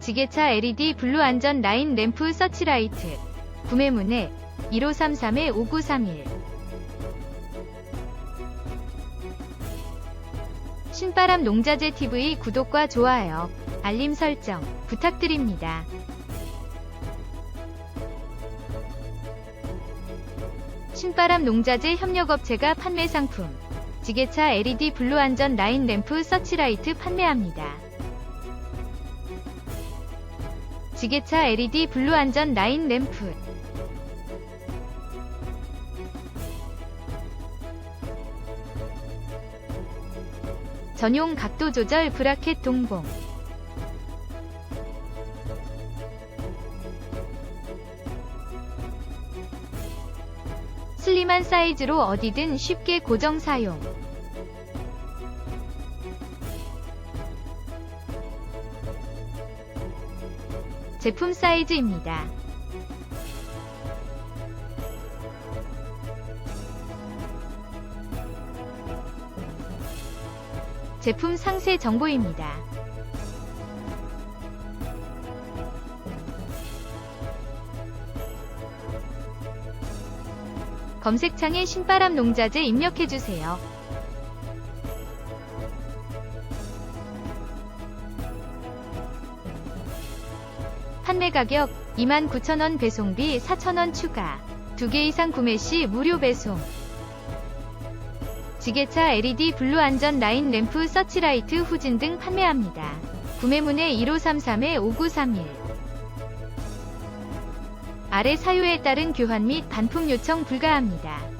지게차 LED 블루 안전 라인 램프 서치라이트. 구매문의 1533-5931. 신바람 농자재 TV 구독과 좋아요, 알림 설정 부탁드립니다. 신바람 농자재 협력업체가 판매 상품 지게차 LED 블루 안전 라인 램프 서치라이트 판매합니다. 지게차 LED 블루 안전 라인 램프. 전용 각도 조절 브라켓 동봉. 슬림한 사이즈로 어디든 쉽게 고정 사용 제품 사이즈입니다. 제품 상세 정보입니다. 검색창에 신바람 농자재 입력해주세요. 판매 가격 29,000원 배송비 4,000원 추가. 2개 이상 구매 시 무료 배송. 지게차 LED 블루 안전 라인 램프 서치라이트 후진 등 판매합니다. 구매문의 1533-5931 아래 사유에 따른 교환 및 반품 요청 불가합니다.